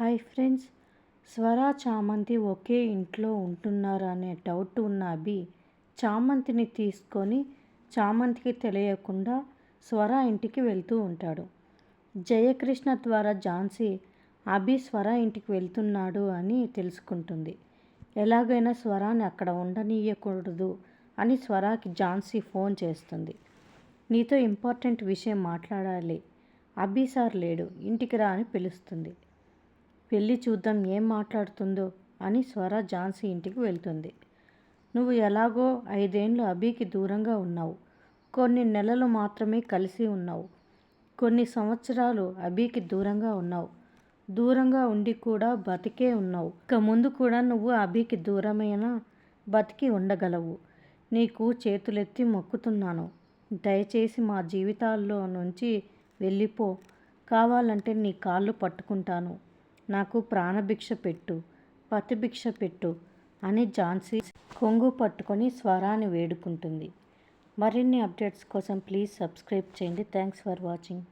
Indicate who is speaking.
Speaker 1: Hi friends. స్వర చామంతి ఒకే ఇంట్లో ఉంటున్నారా అనే డౌట్ ఉన్న అభి చామంతిని తీసుకొని చామంతికి తెలియకుండా స్వర ఇంటికి వెళ్తూ ఉంటాడు. జయకృష్ణ ద్వారా ఝాన్సీ అభి స్వర ఇంటికి వెళ్తున్నాడు అని తెలుసుకుంటుంది. ఎలాగైనా స్వరాన్ని అక్కడ ఉండనీయకూడదు అని స్వరాకి ఝాన్సీ ఫోన్ చేస్తుంది. నీతో ఇంపార్టెంట్ విషయం మాట్లాడాలి. అభి సార్ లేడు. ఇంటికి రా అని పిలుస్తుంది. వెళ్ళి చూద్దాం ఏం మాట్లాడుతుందో అని స్వర ఝాన్సీ ఇంటికి వెళ్తుంది. నువ్వు ఎలాగో ఐదేండ్లు అభికి దూరంగా ఉన్నావు. కొన్ని నెలలు మాత్రమే కలిసి ఉన్నావు. కొన్ని సంవత్సరాలు అభికి దూరంగా ఉన్నావు. దూరంగా ఉండి కూడా బతికే ఉన్నావు. ఇక ముందు కూడా నువ్వు అభికి దూరమైన బతికి ఉండగలవు. నీకు చేతులెత్తి మొక్కుతున్నాను. దయచేసి మా జీవితాల్లో నుంచి వెళ్ళిపో. కావాలంటే నీ కాళ్ళు పట్టుకుంటాను. నాకు ప్రాణభిక్ష పెట్టు పతిభిక్ష పెట్టు అని ఝాన్సీ కొంగు పట్టుకొని స్వరాన్ని వేడుకుంటుంది. మరిన్ని అప్డేట్స్ కోసం ప్లీజ్ సబ్స్క్రైబ్ చేయండి. Thanks for watching.